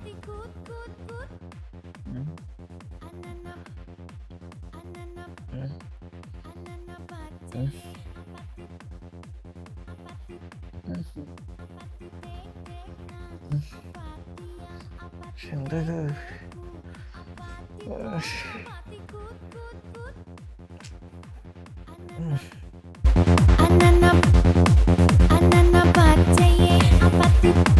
Papi, coot, hmm? Anana, anana, anana, Anana, anana, anana,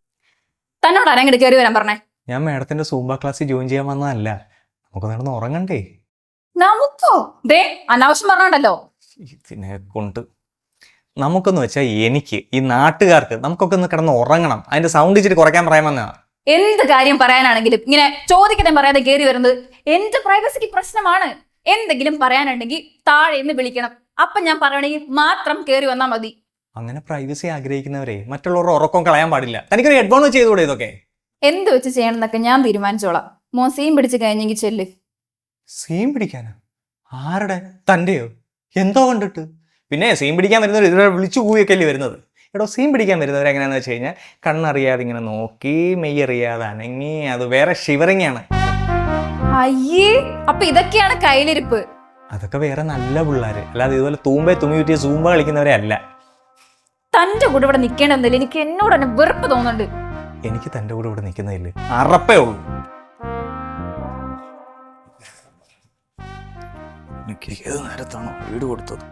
തന്നോട് ആരെങ്കിലും കയറി വരാൻ പറഞ്ഞേ. ഞാൻ മാഡത്തിന്റെ സൂംബ ക്ലാസ്സിൽ ജോയിൻ ചെയ്യാൻ വന്നതല്ല. നമുക്ക് നടന്ന് ഉറങ്ങണ്ടേ? നമുക്കോ? ദേ അനാവശ്യം പറഞ്ഞോണ്ടല്ലോ. ഇതിനെ കൊണ്ട് നമുക്കെന്ന് വെച്ചാൽ എനിക്ക് ഈ നാട്ടുകാർക്ക് നമുക്കൊക്കെ ഒന്ന് കിടന്ന് ഉറങ്ങണം. അതിന്റെ സൗണ്ട് ഇച്ചിരി കുറയ്ക്കാൻ പറയാൻ പറയാമെന്നാ എന്ത് കാര്യം പറയാനാണെങ്കിലും ഇങ്ങനെ ചോദിക്കട്ടെ പറയാതെ കയറി വരുന്നത് എന്റെ പ്രൈവസിക്ക് പ്രശ്നമാണ്. എന്തെങ്കിലും പറയാനുണ്ടെങ്കിൽ താഴെ നിന്ന് വിളിക്കണം. അപ്പൊ ഞാൻ പറയണെങ്കിൽ മാത്രം കയറി വന്നാൽ മതി. അങ്ങനെ പ്രൈവസി ആഗ്രഹിക്കുന്നവരെ മറ്റുള്ളവരുടെ ഉറക്കം കളയാൻ പാടില്ല. തനിക്കൊരു ഹെഡ്ഫോൺ വെച്ച് ചെയ്തുകൂടെ ഇതൊക്കെ? എന്ത് വെച്ച് ചെയ്യണം എന്നൊക്കെ ഞാൻ തീരുമാനിച്ചോളാം. മോൻ സീൻ പിടിച്ച് കഴിഞ്ഞെങ്കിൽ ചെല്ല്. സീൻ പിടിക്കാനാ? ആരുടെ? തന്റെയോ എന്തോ കണ്ടിട്ട്? പിന്നെ സീൻ പിടിക്കാൻ വരുന്നവർ ഇതുവരെ വിളിച്ചു കൂവിയൊക്കെ അല്ലേ വരുന്നത്? എടോ സീൻ പിടിക്കാൻ വരുന്നവർ എങ്ങനെയാണെന്ന് വെച്ച് കഴിഞ്ഞാൽ കണ്ണറിയാതെ ഇങ്ങനെ നോക്കി മെയ്യറിയാതെ അനങ്ങി അത് വേറെ ഷിവറിങ് ആണ് അയ്യേ അപ്പൊ ഇതൊക്കെയാണ് കയ്യിലിരിപ്പ്. അതൊക്കെ വേറെ നല്ല പിള്ളേർ അല്ലാതെ ഇതുപോലെ തൂമ്പേ തുമ്മി കുറ്റിയ സൂമ്പ കളിക്കുന്നവരെ അല്ല. തന്റെ കൂടെ ഇവിടെ നിൽക്കേണ്ടതെന്നില്ല എനിക്ക് എന്നോട് തന്നെ വെറുപ്പ് തോന്നുന്നുണ്ട്. എനിക്ക് തന്റെ കൂടെ ഇവിടെ നിൽക്കുന്നതില്ല അറപ്പേ ഉള്ളൂ. എനിക്ക് ഏത് നേരത്താണോ വീട് കൊടുത്തത്?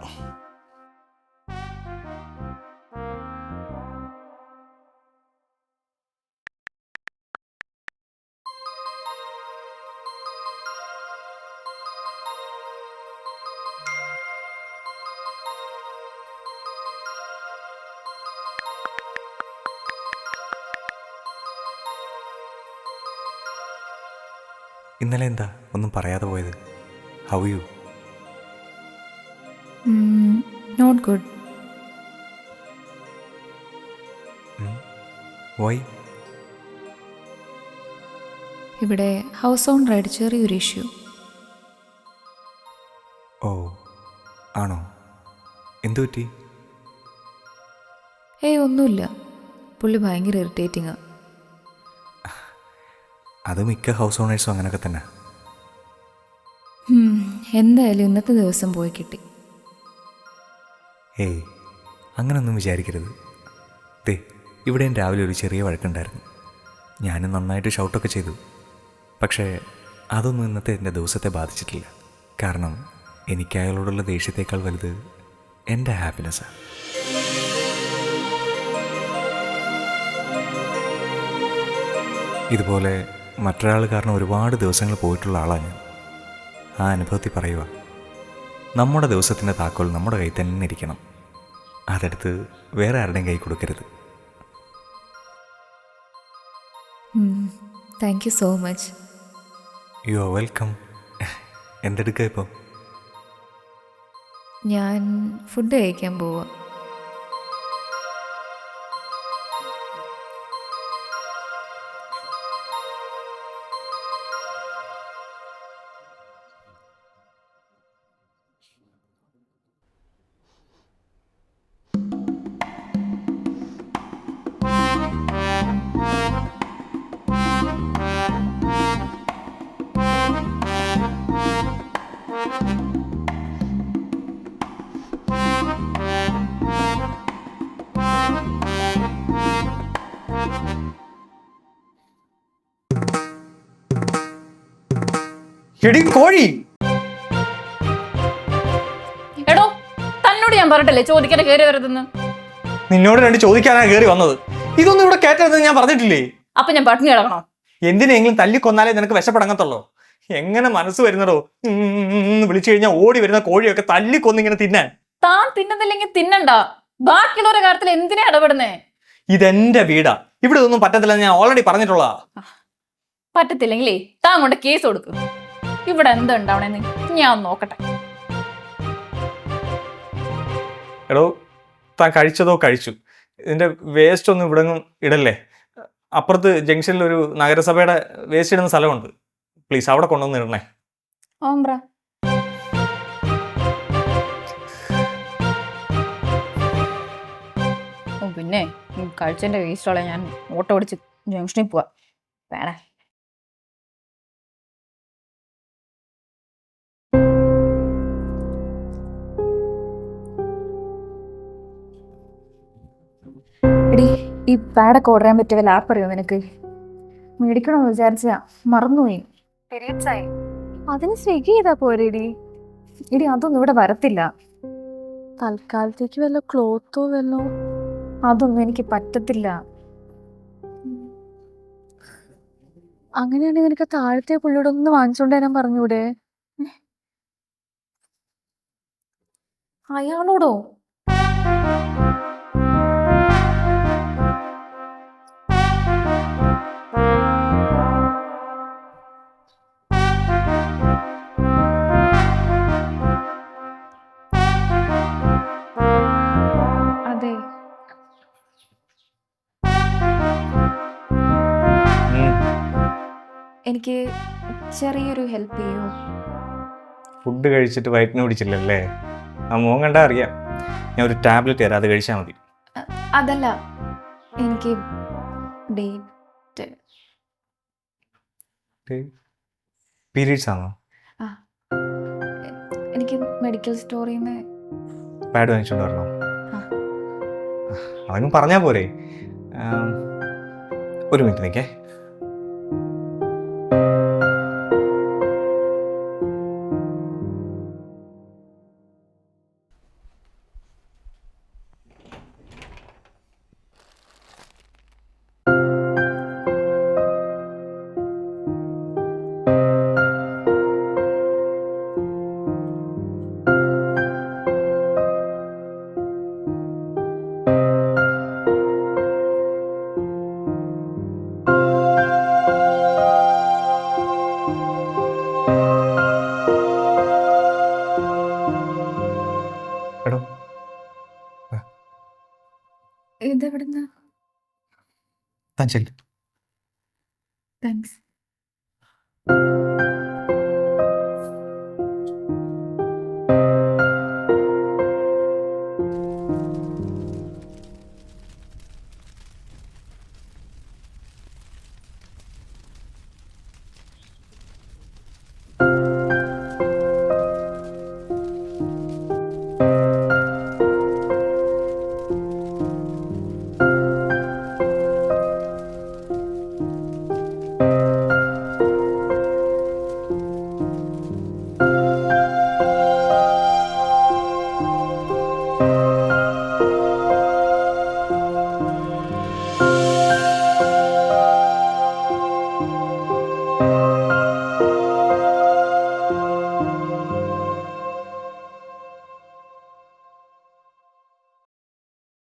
ഇന്നലെ എന്താ? ഒന്നും പറയാതെ പോയത്. How you not good why ഇവിടെ ഹൗസ് ഓൺ റൈഡ് ചെറിയൊരു ഇഷ്യൂ ഓ ആണോ? എന്തു പറ്റി ഏയ് ഒന്നുമില്ല. പുള്ളി ഭയങ്കര ഇറിറ്റേറ്റിംഗ് അത് മിക്ക ഹൗസ് ഓണേഴ്സും അങ്ങനെയൊക്കെ തന്നെ. എന്തായാലും ഇന്നത്തെ ദിവസം പോയി കിട്ടി. ഏയ് അങ്ങനൊന്നും വിചാരിക്കരുത്. ദേ ഇവിടെയും രാവിലെ ഒരു ചെറിയ വഴക്കുണ്ടായിരുന്നു. ഞാനും നന്നായിട്ട് ഷൗട്ടൊക്കെ ചെയ്തു. പക്ഷേ അതൊന്നും ഇന്നത്തെ എന്റെ ദിവസത്തെ ബാധിച്ചിട്ടില്ല. കാരണം എനിക്ക് അയാളോടുള്ള ദേഷ്യത്തേക്കാൾ വലുത് എന്റെ ഹാപ്പിനെസ്സാണ് ഇതുപോലെ മറ്റൊരാൾ കാരണം ഒരുപാട് ദിവസങ്ങൾ പോയിട്ടുള്ള ആളാണ് ഞാൻ. ആ അനുഭവത്തിൽ പറയുക നമ്മുടെ ദിവസത്തിന്റെ താക്കോൽ നമ്മുടെ കയ്യിൽ തന്നെ ഇരിക്കണം. അതെടുത്ത് വേറെ ആരുടെയും കൈ കൊടുക്കരുത്. Thank you so much you are welcome എന്തെടുക്കുക ഇപ്പോൾ ഞാൻ ഫുഡ് കഴിക്കാൻ പോവാ. എടി കോഴി. എടോ തന്നോട് ഞാൻ പറഞ്ഞിട്ടല്ലേ ചോദിക്കാൻ കയറി വരുതെന്ന് നിന്നോട് രണ്ട് ചോദിക്കാനാ കയറി വന്നത്. ഇതൊന്നും ഇവിടെ കേറ്റരുതെന്ന് ഞാൻ പറഞ്ഞിട്ടില്ലേ? അപ്പൊ ഞാൻ പട്ടിണി കിടക്കണോ? എന്തിനെങ്കിലും തല്ലിക്കൊന്നാലേ നിനക്ക് വിശപ്പെടങ്ങത്തുള്ളൂ. എങ്ങനെ മനസ്സ് വരുന്നടോ? വിളിച്ചു കഴിഞ്ഞാൽ ഓടി വരുന്ന കോഴിയൊക്കെ തല്ലിക്കൊന്നിങ്ങനെ തിന്നാൻ. താൻ തിന്നുന്നില്ലെങ്കിൽ തിന്നണ്ട. ബാക്കിയുള്ളവരുടെ കാര്യത്തിൽ എന്തിനാ ഇടപെടുന്നേ? ഇതെന്റെ വീടാ. ഇവിടെ ഒന്നും പറ്റത്തില്ലെന്ന് ഞാൻ ഓൾറെഡി പറഞ്ഞിട്ടുള്ളതാ. പറ്റത്തില്ലെങ്കിലേ താൻ കൊണ്ട് കേസ് കൊടുക്കും. ഇവിടെ എന്തുണ്ടാവണെന്ന് ഞാൻ ഒന്ന് നോക്കട്ടെ. എടോ താൻ കഴിച്ചതോ കഴിച്ചു. ഇതിന്റെ വേസ്റ്റ് ഒന്നും ഇവിടെ ഇടല്ലേ? അപ്പുറത്ത് ജംഗ്ഷനിൽ ഒരു നഗരസഭയുടെ വേസ്റ്റ് ഇടുന്ന സ്ഥലമുണ്ട്. പ്ലീസ് അവിടെ കൊണ്ടുവന്ന് ഇടണേ. ഓംബ്ര പിന്നെ കഴിച്ചതിന്റെ വേസ്റ്റോളെ ഞാൻ ഓട്ടോ ഓടിച്ച് ജംഗ്ഷനിൽ പോവാ. വേണേ. ഈ പാഡൊക്കെ ഓർഡർ ചെയ്യാൻ പറ്റിയ വല്ല ആപ്പ് അറിയോ നിനക്ക്? മേടിക്കണമെന്ന് വിചാരിച്ചാ മറന്നുപോയി. പീരീഡ്സ് ആയി അതിന് സ്വിഗ്ഗി ചെയ്താ പോരേടി. ഇടി അതൊന്നും ഇവിടെ വരത്തില്ല. തൽക്കാലത്തേക്ക് വല്ല ക്ലോത്തോ വല്ലോ. അതൊന്നും എനിക്ക് പറ്റത്തില്ല. അങ്ങനെയാണെങ്കിൽ നിനക്ക് താഴത്തെ പുള്ളിയോട് ഒന്ന് വാങ്ങിച്ചോണ്ട് തരാൻ പറഞ്ഞൂടെ? അയാളോടോ? എനിക്ക് ചെറിയൊരു ഹെൽപ്പ് ചെയ്യൂ. ഫുഡ് കഴിച്ചിട്ട് വയറ്റിന് പിടിച്ചില്ലല്ലേ? ആ മോൻ കണ്ടാ അറിയാം. ഞാൻ ഒരു ടാബ്ലറ്റ് തരാം അത് കഴിച്ചാൽ മതി. അതല്ല. എനിക്ക് ഡേറ്റ് പീരീഡ്സ് ആണോ? എനിക്ക് മെഡിക്കൽ സ്റ്റോറിൽ നിന്ന് പാഡ് വാങ്ങിച്ചോണ്ട് വരണോ. ആ. അതങ്ങ് പറഞ്ഞാൽ പോരെ. ഒരു മിനിറ്റ് നിൽക്കേ താൻ ചെല്ല് താങ്ക്സ്